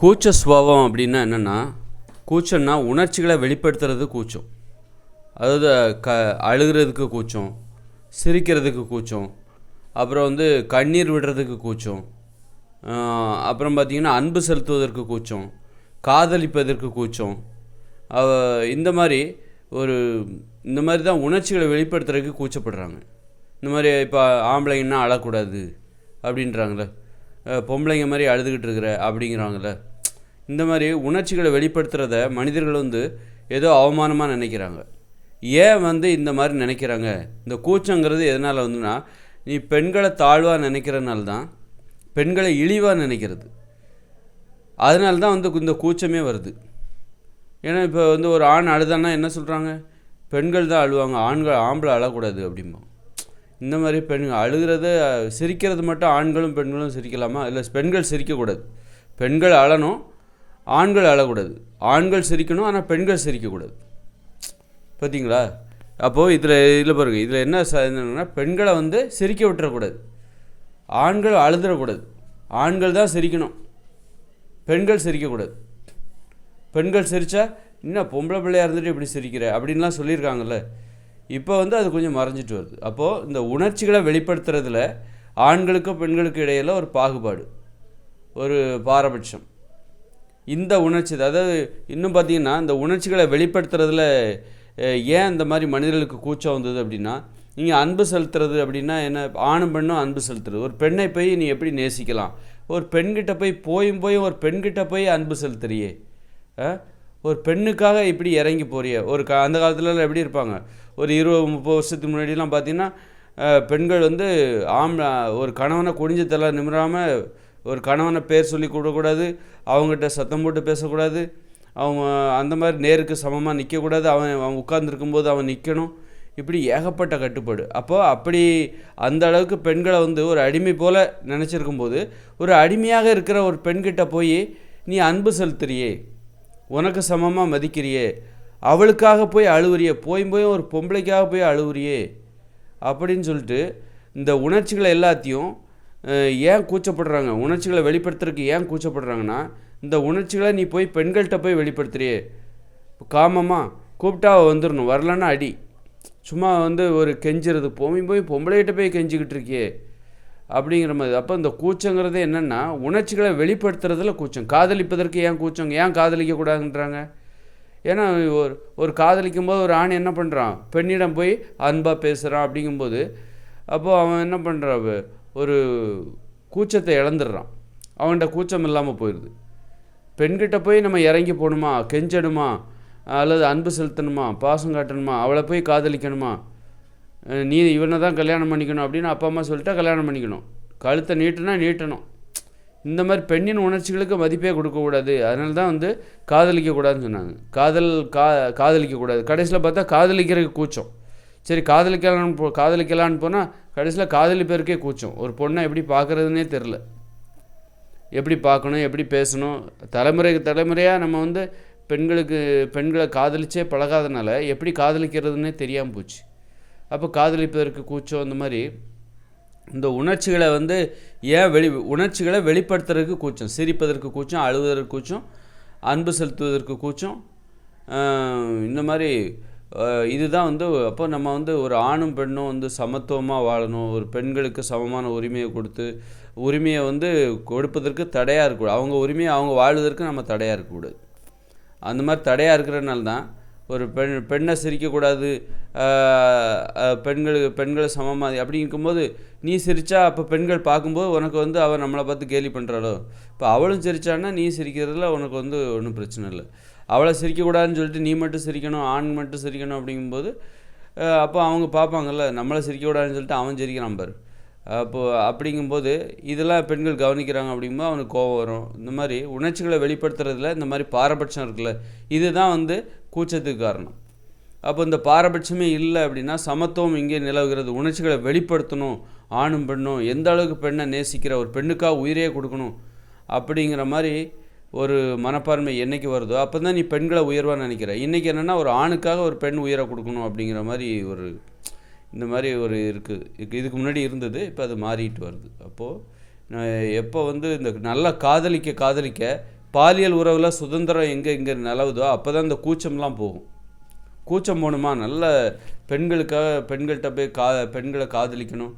கூச்ச சுபாவம் அப்படின்னா என்னென்னா கூச்சம்னா உணர்ச்சிகளை வெளிப்படுத்துறது கூச்சம். அதாவது க அழுகிறதுக்கு கூச்சம் சிரிக்கிறதுக்கு கூச்சம் அப்புறம் வந்து கண்ணீர் விடுறதுக்கு கூச்சம் அப்புறம் பார்த்திங்கன்னா அன்பு செலுத்துவதற்கு கூச்சம் காதலிப்பதற்கு கூச்சம் இந்த மாதிரி ஒரு இந்த மாதிரி தான் உணர்ச்சிகளை வெளிப்படுத்துறதுக்கு கூச்சப்படுறாங்க. இந்த மாதிரி இப்போ ஆம்பளைங்கன்னா அழக்கூடாது அப்படின்றாங்களே. பொம்பளைங்க மாதிரி அழுதுகிட்டு இருக்கிற அப்படிங்கிறாங்களே இந்த மாதிரி உணர்ச்சிகளை வெளிப்படுத்துகிறத மனிதர்கள் வந்து ஏதோ அவமானமாக நினைக்கிறாங்க. ஏன் வந்து இந்த மாதிரி நினைக்கிறாங்க? இந்த கூச்சங்கிறது எதனால் வந்துன்னா நீ பெண்களை தாழ்வாக நினைக்கிறனால தான் பெண்களை இழிவாக நினைக்கிறது. அதனால தான் வந்து இந்த கூச்சமே வருது. ஏன்னா இப்போ வந்து ஒரு ஆண் அழுதான்னா என்ன சொல்கிறாங்க பெண்கள் தான் அழுவாங்க ஆண்கள் ஆம்பளை அழக்கூடாது அப்படிம்பாங்க. இந்த மாதிரி பெண்கள் அழுகிறது சிரிக்கிறது மட்டும் ஆண்களும் பெண்களும் சிரிக்கலாமா? இல்லை பெண்கள் சிரிக்கக்கூடாது. பெண்கள் அழணும் ஆண்கள் அழக்கூடாது. ஆண்கள் சிரிக்கணும் ஆனால் பெண்கள் சிரிக்கக்கூடாது. பார்த்தீங்களா அப்போது இதில் இதில் பாருங்கள் இதில் என்ன என்னன்னா பெண்களை வந்து சிரிக்க விட்டுறக்கூடாது. ஆண்கள் அழுதுறக்கூடாது. ஆண்கள் தான் சிரிக்கணும். பெண்கள் சிரிக்கக்கூடாது. பெண்கள் சிரித்தா என்ன பொம்பளை பிள்ளையா இருந்துட்டு இப்படி சிரிக்கிற? அப்படின்லாம் சொல்லியிருக்காங்கல்ல. இப்போ வந்து அது கொஞ்சம் மறைஞ்சிட்டு வருது. அப்போது இந்த உணர்ச்சிகளை வெளிப்படுத்துறதுல ஆண்களுக்கும் பெண்களுக்கும் இடையில ஒரு பாகுபாடு ஒரு பாரபட்சம். இந்த உணர்ச்சி அதாவது இன்னும் பார்த்தீங்கன்னா இந்த உணர்ச்சிகளை வெளிப்படுத்துறதுல ஏன் இந்த மாதிரி மனிதர்களுக்கு கூச்சம் வந்தது அப்படின்னா நீங்கள் அன்பு செலுத்துறது அப்படின்னா என்ன ஆணும் பெண்ணும் அன்பு செலுத்துறது. ஒரு பெண்ணை போய் நீ எப்படி நேசிக்கலாம்? ஒரு பெண்கிட்ட போய் போயும் போயும் ஒரு பெண்கிட்ட போய் அன்பு செலுத்துறியே. ஆ? ஒரு பெண்ணுக்காக இப்படி இறங்கி போறிய? ஒரு க அந்த காலத்துலலாம் எப்படி இருப்பாங்க? ஒரு இருபது முப்பது வருஷத்துக்கு முன்னாடிலாம் பார்த்தீங்கன்னா பெண்கள் வந்து ஆம் ஒரு கணவனை குடிஞ்ச தலை நிமிராமல் ஒரு கணவனை பேர் சொல்லி கூடக்கூடாது அவங்ககிட்ட சத்தம் போட்டு பேசக்கூடாது அவங்க அந்த மாதிரி நேருக்கு சமமாக நிற்கக்கூடாது அவன் அவன் உட்கார்ந்துருக்கும்போது அவன் நிற்கணும் இப்படி ஏகப்பட்ட கட்டுப்பாடு. அப்போது அப்படி அந்த அளவுக்கு பெண்களை வந்து ஒரு அடிமை போல் நினச்சிருக்கும்போது ஒரு அடிமையாக இருக்கிற ஒரு பெண்கிட்ட போய் நீ அன்பு செலுத்துறியே? உனக்கு சமமாக மதிக்கிறியே? அவளுக்காக போய் அழுவுறியே? போய் போய் ஒரு பொம்பளைக்காக போய் அழுவுறியே? அப்படின்னு சொல்லிட்டு இந்த உணர்ச்சிகளை எல்லாத்தையும் ஏன் கூச்சப்படுறாங்க? உணர்ச்சிகளை வெளிப்படுத்துறதுக்கு ஏன் கூச்சப்படுறாங்கன்னா இந்த உணர்ச்சிகளை நீ போய் பெண்கள்கிட்ட போய் வெளிப்படுத்துறியே. காமமாக கூப்பிட்டா வந்துடணும் வரலன்னா அடி. சும்மா வந்து ஒரு கெஞ்சுறது. போய் போய் பொம்பளைகிட்ட போய் கெஞ்சிக்கிட்டு இருக்கியே. அப்படிங்கிற மாதிரி. அப்போ இந்த கூச்சங்கிறது என்னென்னா உணர்ச்சிகளை வெளிப்படுத்துறதுல கூச்சம். காதலிப்பதற்கு ஏன் கூச்சம்? ஏன் காதலிக்கக்கூடாதுன்றாங்க ஏன்னா ஒரு ஒரு காதலிக்கும் போது ஒரு ஆண் என்ன பண்ணுறான் பெண்ணிடம் போய் அன்பாக பேசுகிறான் அப்படிங்கும்போது அப்போது அவன் என்ன பண்ணுறான் ஒரு கூச்சத்தை இழந்துடுறான். அவன்கிட்ட கூச்சம் இல்லாமல் போயிடுது பெண்கிட்ட போய் நம்ம இறங்கி போகணுமா? கெஞ்சணுமா? அல்லது அன்பு செலுத்தணுமா? பாசம் காட்டணுமா? அவளை போய் காதலிக்கணுமா? நீ இவனை தான் கல்யாணம் பண்ணிக்கணும் அப்படின்னு அப்பா அம்மா சொல்லிட்டா கல்யாணம் பண்ணிக்கணும். கழுத்தை நீட்டுனா நீட்டணும். இந்த மாதிரி பெண்ணின் உணர்ச்சிகளுக்கு மதிப்பே கொடுக்கக்கூடாது அதனால தான் வந்து காதலிக்கக்கூடாதுன்னு சொன்னாங்க. காதல் கா காதலிக்கக்கூடாது கடைசியில் பார்த்தா காதலிக்கிறதுக்கு கூச்சம். சரி காதலிக்கலான்னு போ காதலிக்கலான்னு போனால் கடைசியில் காதலிப்பதற்கே கூச்சம். ஒரு பொண்ணை எப்படி பார்க்குறதுனே தெரில எப்படி பார்க்கணும் எப்படி பேசணும்? தலைமுறைக்கு தலைமுறையாக நம்ம வந்து பெண்களுக்கு பெண்களை காதலிச்சே பழகாதனால எப்படி காதலிக்கிறதுனே தெரியாமல் போச்சு. அப்போ காதலிப்பதற்கு கூச்சம் இந்த மாதிரி இந்த உணர்ச்சிகளை வந்து ஏன் வெளி உணர்ச்சிகளை வெளிப்படுத்துறதுக்கு கூச்சம் சிரிப்பதற்கு கூச்சம் அழுவதற்கு கூச்சம் அன்பு செலுத்துவதற்கு கூச்சம் இந்த மாதிரி இதுதான் வந்து அப்போ நம்ம வந்து ஒரு ஆணும் பெண்ணும் வந்து சமத்துவமாக வாழணும் ஒரு பெண்களுக்கு சமமான உரிமையை கொடுத்து உரிமையை வந்து கொடுப்பதற்கு தடையாக இருக்கக்கூடாது. அவங்க உரிமையை அவங்க வாழ்வதற்கு நம்ம தடையாக இருக்கக்கூடாது. அந்த மாதிரி தடையாக இருக்கிறனால தான் ஒரு பெண் பெண்ணை சிரிக்கக்கூடாது பெண்களுக்கு பெண்களை சமமாக அப்படி இருக்கும்போது நீ சிரித்தா அப்போ பெண்கள் பார்க்கும்போது உனக்கு வந்து அவன் நம்மளை பார்த்து கேலி பண்ணுறாளோ இப்போ அவளும் சிரிச்சான்னா நீ சிரிக்கிறதுல உனக்கு வந்து ஒன்றும் பிரச்சனை இல்லை. அவளை சிரிக்கக்கூடாதுன்னு சொல்லிட்டு நீ மட்டும் சிரிக்கணும் ஆண் மட்டும் சிரிக்கணும் அப்படிங்கும்போது அப்போ அவங்க பார்ப்பாங்கல்ல நம்மளை சிரிக்கக்கூடாதுன்னு சொல்லிட்டு அவன் சிரிக்கிறான் பாரு. அப்போது அப்படிங்கும்போது இதெல்லாம் பெண்கள் கவனிக்கிறாங்க அப்படிங்கும்போது அவனுக்கு கோவம் வரும். இந்த மாதிரி உணர்ச்சிகளை வெளிப்படுத்துறதுல இந்த மாதிரி பாரபட்சம் இருக்குல்ல இதுதான் வந்து கூச்சத்துக்கு காரணம். அப்போ இந்த பாரபட்சமே இல்லை அப்படின்னா சமத்துவம் இங்கே நிலவுகிறது. உணர்ச்சிகளை வெளிப்படுத்தணும் ஆணும் பெண்ணும் எந்த அளவுக்கு பெண்ணை நேசிக்கிற ஒரு பெண்ணுக்காக உயிரே கொடுக்கணும் அப்படிங்கிற மாதிரி ஒரு மனப்பான்மை என்னைக்கு வருதோ அப்போ தான் நீ பெண்களை உயர்வாக நினைக்கிற. இன்றைக்கி என்னென்னா ஒரு ஆணுக்காக ஒரு பெண் உயிரை கொடுக்கணும் அப்படிங்கிற மாதிரி ஒரு இந்த மாதிரி ஒரு இருக்குது இதுக்கு முன்னாடி இருந்தது இப்போ அது மாறிட்டு வருது. அப்போது எப்போ வந்து இந்த நல்லா காதலிக்க காதலிக்க பாலியல் உறவில் சுதந்திரம் எங்கே எங்கே நிலவுதோ அப்போ தான் இந்த கூச்சம்லாம் போகும். கூச்சம் போகணுமா? நல்ல பெண்களுக்காக பெண்கள்கிட்ட போய் கா பெண்களை காதலிக்கணும்.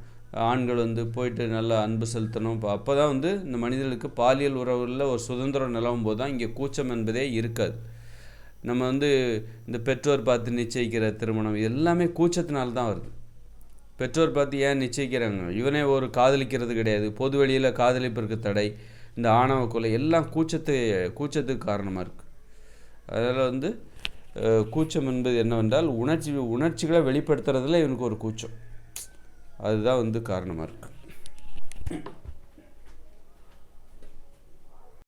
ஆண்கள் வந்து போயிட்டு நல்லா அன்பு செலுத்தணும். இப்போ அப்போ தான் வந்து இந்த மனிதர்களுக்கு பாலியல் உறவுகளில் ஒரு சுதந்திரம் நிலவும் போது தான் இங்கே கூச்சம் என்பதே இருக்காது. நம்ம வந்து இந்த பெற்றோர் பார்த்து நிச்சயிக்கிற திருமணம் எல்லாமே கூச்சத்தினால தான் வருது. பெற்றோர் பார்த்து ஏன் நிச்சயிக்கிறாங்க? இவனே ஒரு காதலிக்கிறது கிடையாது. பொது வெளியில் காதலிப்பிற்கு தடை. இந்த ஆணவ கொலை எல்லாம் கூச்சத்து கூச்சத்துக்கு காரணமாக இருக்குது அதனால் வந்து கூச்சம் என்பது என்னவென்றால் உணர்ச்சி உணர்ச்சிகளை வெளிப்படுத்துறதுல இவனுக்கு ஒரு கூச்சம். அதுதான் வந்து காரணமாக இருக்குது